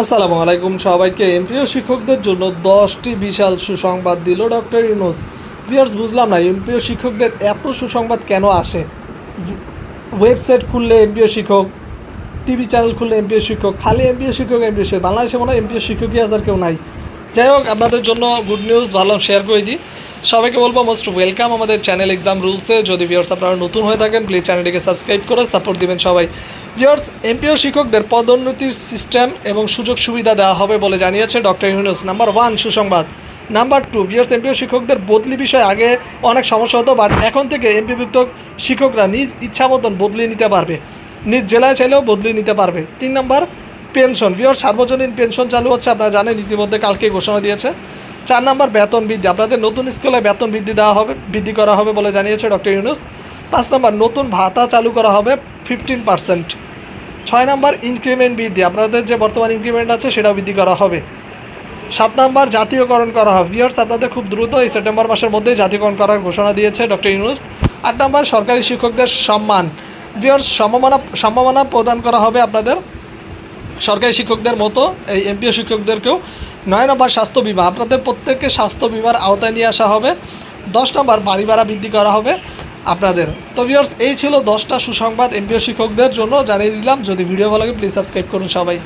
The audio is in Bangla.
আসসালামু আলাইকুম সবাইকে। এমপিও শিক্ষকদের জন্য দশটি বিশাল সুসংবাদ দিল ডক্টর ইউনুস। ভিয়ার্স বুঝলাম না এমপিও শিক্ষকদের এত সুসংবাদ কেন আসে? ওয়েবসাইট খুললে এমপিও শিক্ষক, টিভি চ্যানেল খুললে এমপিও শিক্ষক, খালি এমপিও শিক্ষক এমপিও শিক্ষক। বাংলাদেশে মনে হয় এমপিও শিক্ষকই আছে আর কেউ নাই। যাই হোক, আপনাদের জন্য গুড নিউজ ভালো শেয়ার করে দিই। সবাইকে বলব মোস্ট ওয়েলকাম আমাদের চ্যানেল এক্সাম রুলসে যদি ভিউয়ার্স আপনারা নতুন হয়ে থাকেন প্লিজ চ্যানেলটিকে সাবস্ক্রাইব করে সাপোর্ট দিবেন সবাই। ভিউয়ার্স এমপিও শিক্ষকদের পদোন্নতির সিস্টেম এবং সুযোগ সুবিধা দেওয়া হবে বলে জানিয়েছে ডক্টর ইউনুস। নাম্বার ওয়ান, সুসংবাদ। নাম্বার টু ভিউয়ার্স এমপিও শিক্ষকদের বদলি বিষয়ে আগে অনেক সমস্যা হতো, বাট এখন থেকে এমপিভুক্ত শিক্ষকরা নিজ ইচ্ছা মতন বদলি নিতে পারবে। নিজ জেলায় চাইলেও বদলি নিতে পারবে। তিন নাম্বার, পেনশন। ভিওর সার্বজনীন পেনশন চালু হচ্ছে, আপনারা জানেন, ইতিমধ্যে কালকে ঘোষণা দিয়েছে। চার নাম্বার, বেতন বৃদ্ধি। আপনাদের নতুন স্কুলে বেতন বৃদ্ধি দেওয়া হবে, বৃদ্ধি করা হবে বলে জানিয়েছে ডক্টর ইউনুস। পাঁচ নাম্বার, নতুন ভাতা চালু করা হবে ফিফটিন পার্সেন্ট। ছয় নাম্বার ইনক্রিমেন্ট বৃদ্ধি। আপনাদের যে বর্তমান ইনক্রিমেন্ট আছে, সেটাও বৃদ্ধি করা হবে। সাত নাম্বার জাতীয়করণ করা হবে। ভিওর্স আপনাদের খুব দ্রুত এই সেপ্টেম্বর মাসের মধ্যেই জাতীয়করণ করার ঘোষণা দিয়েছে ডক্টর ইউনুস আট নাম্বার, সরকারি শিক্ষকদের সম্মান। ভিওর্স সম্মাননা সম্মাননা প্রদান করা হবে আপনাদের সরকারি শিক্ষকদের মতো, এই এমপিও শিক্ষকদেরকেও। নয় নম্বর, স্বাস্থ্য বিমা। আপনাদের প্রত্যেককে স্বাস্থ্য বিমার আওতায় নিয়ে আসা হবে। দশ নম্বর, বাড়ি ভাড়া বৃদ্ধি করা হবে। আপনাদের। তো ভিউয়ার্স এই ছিল দশটা সুসংবাদ এমপিও শিক্ষকদের জন্য। জানিয়ে দিলাম, যদি ভিডিও ভালো লাগে প্লিজ সাবস্ক্রাইব করুন সবাই।